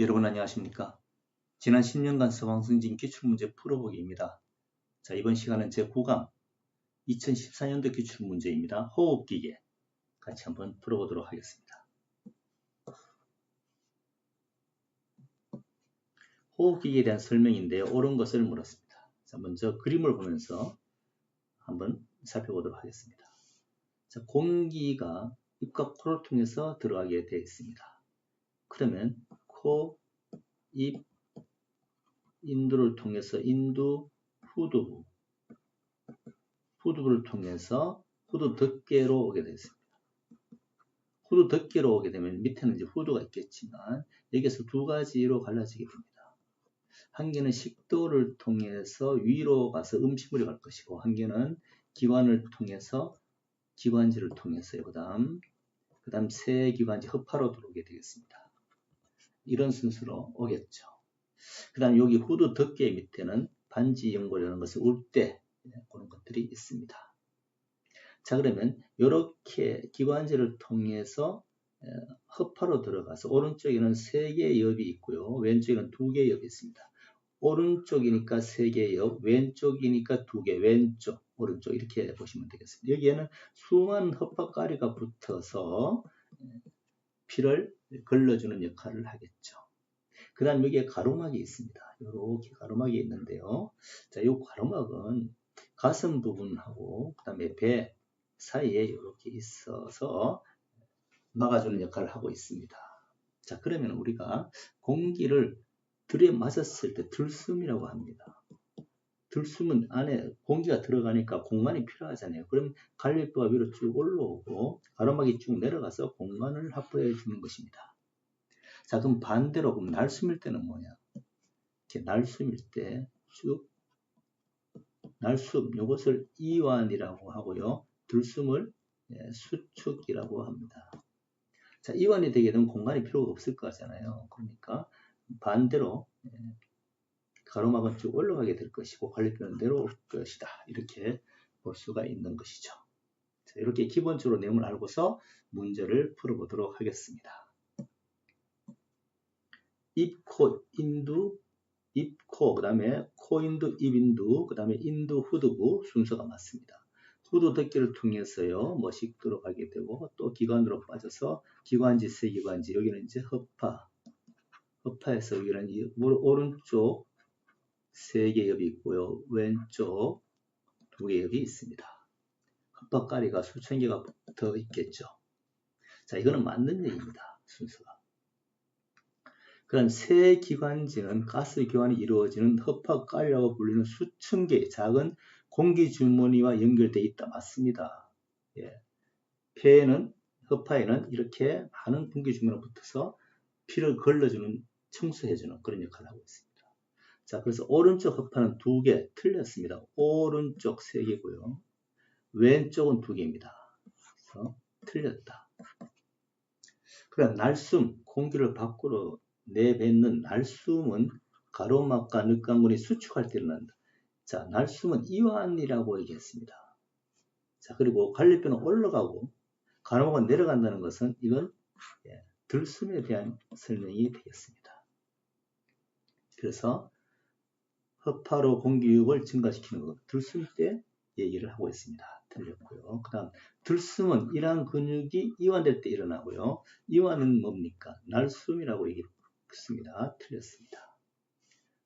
여러분 안녕하십니까? 지난 10년간 서방승진 기출문제 풀어보기입니다. 자, 이번 시간은 제 9강 2014년도 기출문제입니다. 호흡기계 같이 한번 풀어보도록 하겠습니다. 호흡기계에 대한 설명인데요. 옳은 것을 물었습니다. 자, 먼저 그림을 보면서 한번 살펴보도록 하겠습니다. 자, 공기가 입과 코를 통해서 들어가게 되어 있습니다. 그러면 코, 입, 인두를 통해서 인두, 후두부, 후두부를 통해서 후두 덮개로 오게 되겠습니다. 후두 덮개로 오게 되면 밑에는 이제 후두가 있겠지만 여기서 두 가지로 갈라지게 됩니다. 한 개는 식도를 통해서 위로 가서 음식물이 갈 것이고 한 개는 기관을 통해서 기관지를 통해서요. 그 다음 그 다음 새 기관지 허파로 들어오게 되겠습니다. 이런 순서로 오겠죠. 그 다음 여기 후드 덮개 밑에는 반지 연골이라는 것을 울 때 그런 것들이 있습니다. 자 그러면 이렇게 기관지를 통해서 허파로 들어가서 오른쪽에는 세 개의 엽이 있고요. 왼쪽에는 두 개의 엽이 있습니다. 오른쪽이니까 세 개의 엽, 왼쪽이니까 두 개, 왼쪽, 오른쪽 이렇게 보시면 되겠습니다. 여기에는 수많은 허파가리가 붙어서 피를 걸러주는 역할을 하겠죠. 그 다음 여기에 가로막이 있습니다. 이렇게 가로막이 있는데요. 자, 이 가로막은 가슴 부분하고 그 다음에 배 사이에 이렇게 있어서 막아주는 역할을 하고 있습니다. 자, 그러면 우리가 공기를 맞았을 때 들숨이라고 합니다. 들숨은 안에 공기가 들어가니까 공간이 필요하잖아요. 그럼 갈비뼈가 위로 쭉 올라오고 가로막이 쭉 내려가서 공간을 확보해 주는 것입니다. 자 그럼 반대로 그럼 날숨일 때는 뭐냐? 이렇게 날숨일 때 쭉 날숨 이것을 이완이라고 하고요. 들숨을 예, 수축이라고 합니다. 자 이완이 되게 되면 공간이 필요가 없을 거잖아요. 그러니까 반대로 예, 가로막은 쭉 올라가게 될 것이고 관리표는 내려올 것이다. 이렇게 볼 수가 있는 것이죠. 자, 이렇게 기본적으로 내용을 알고서 문제를 풀어보도록 하겠습니다. 입, 코, 인두, 입, 코, 그 다음에 코인두, 입인두, 그 다음에 인두, 후두부 순서가 맞습니다. 후두 덮개를 통해서요, 뭐식 들어가게 되고, 또 기관으로 빠져서 기관지, 세기관지, 여기는 이제 허파, 허파에서 여기는 오른쪽 세 개의 엽이 있고요. 왼쪽 두 개의 엽이 있습니다. 컵밥가리가 수천 개가 더 있겠죠. 자, 이거는 맞는 얘기입니다. 순서가. 그럼 새 기관지는 가스 교환이 이루어지는 허파가리라고 불리는 수천 개의 작은 공기 주머니와 연결되어 있다. 맞습니다. 예. 폐에는 허파에는 이렇게 많은 공기 주머니가 붙어서 피를 걸러주는 청소해주는 그런 역할을 하고 있습니다. 자, 그래서 오른쪽 흑파는 두개 틀렸습니다. 오른쪽 세 개고요. 왼쪽은 두 개입니다. 그래서 틀렸다. 그럼 날숨, 공기를 밖으로 내뱉는 날숨은 가로막과 늑강근이 수축할 때 일어난다. 자, 날숨은 이완이라고 얘기했습니다. 자, 그리고 관리뼈는 올라가고 가로막은 내려간다는 것은 이건 예, 들숨에 대한 설명이 되겠습니다. 그래서 허파로 공기육을 증가시키는 것. 들숨 때 얘기를 하고 있습니다. 틀렸고요. 그 다음 들숨은 이러한 근육이 이완될 때 일어나고요. 이완은 뭡니까? 날숨이라고 얘기했습니다. 틀렸습니다.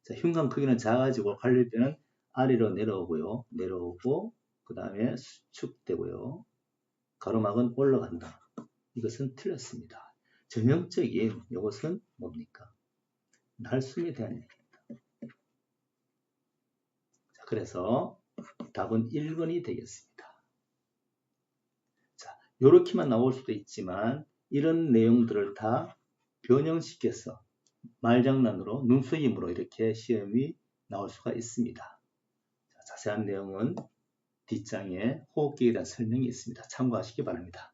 자, 흉곽 크기는 작아지고 관리뼈는 아래로 내려오고요. 내려오고 그 다음에 수축되고요. 가로막은 올라간다. 이것은 틀렸습니다. 전형적인 이것은 뭡니까? 날숨에 대한 얘기입니다. 그래서 답은 1번이 되겠습니다. 자, 요렇게만 나올 수도 있지만 이런 내용들을 다 변형시켜서 말장난으로 눈속임으로 이렇게 시험이 나올 수가 있습니다. 자, 자세한 내용은 뒷장에 호흡기에 대한 설명이 있습니다. 참고하시기 바랍니다.